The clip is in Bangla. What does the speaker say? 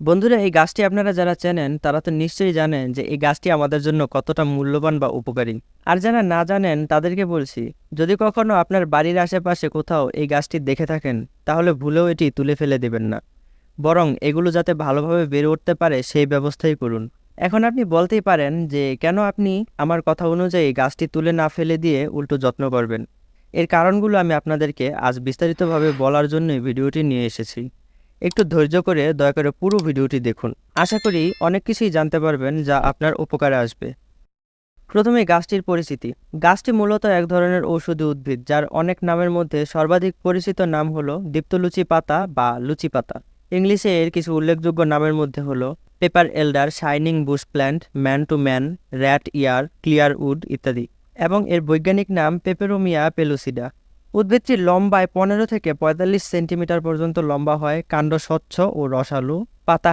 বন্ধুরা, এই গাছটি আপনারা যারা চেনেন, তারা তো নিশ্চয়ই জানেন যে এই গাছটি আমাদের জন্য কতটা মূল্যবান বা উপকারী। আর যারা না জানেন, তাদেরকে বলছি, যদি কখনো আপনার বাড়ির আশেপাশে কোথাও এই গাছটি দেখে থাকেন, তাহলে ভুলেও এটি তুলে ফেলে দেবেন না। বরং এগুলো যাতে ভালোভাবে বেড়ে উঠতে পারে, সেই ব্যবস্থাই করুন। এখন আপনি বলতেই পারেন যে, কেন আপনি আমার কথা অনুযায়ী গাছটি তুলে না ফেলে দিয়ে উল্টো যত্ন করবেন? এর কারণগুলো আমি আপনাদেরকে আজ বিস্তারিতভাবে বলার জন্যই ভিডিওটি নিয়ে এসেছি। একটু ধৈর্য করে দয়া করে পুরো ভিডিওটি দেখুন। আশা করি অনেক কিছুই জানতে পারবেন যা আপনার উপকারে আসবে। প্রথমে গাছটির পরিচিতি। গাছটি মূলত এক ধরনের ঔষধি উদ্ভিদ যার অনেক নামের মধ্যে সর্বাধিক পরিচিত নাম হলো দীপ্তলুচি পাতা বা লুচি পাতা। ইংলিশে এর কিছু উল্লেখযোগ্য নামের মধ্যে হলো pepper elder, shining bush plant, man to man, rat ear, clear wood ইত্যাদি। এবং এর বৈজ্ঞানিক নাম পেপেরোমিয়া পেলুসিডা। উদ্ভিদটি লম্বায় পনেরো থেকে পঁয়তাল্লিশ সেন্টিমিটার পর্যন্ত লম্বা হয় কাণ্ড স্বচ্ছ ও রসালু পাতা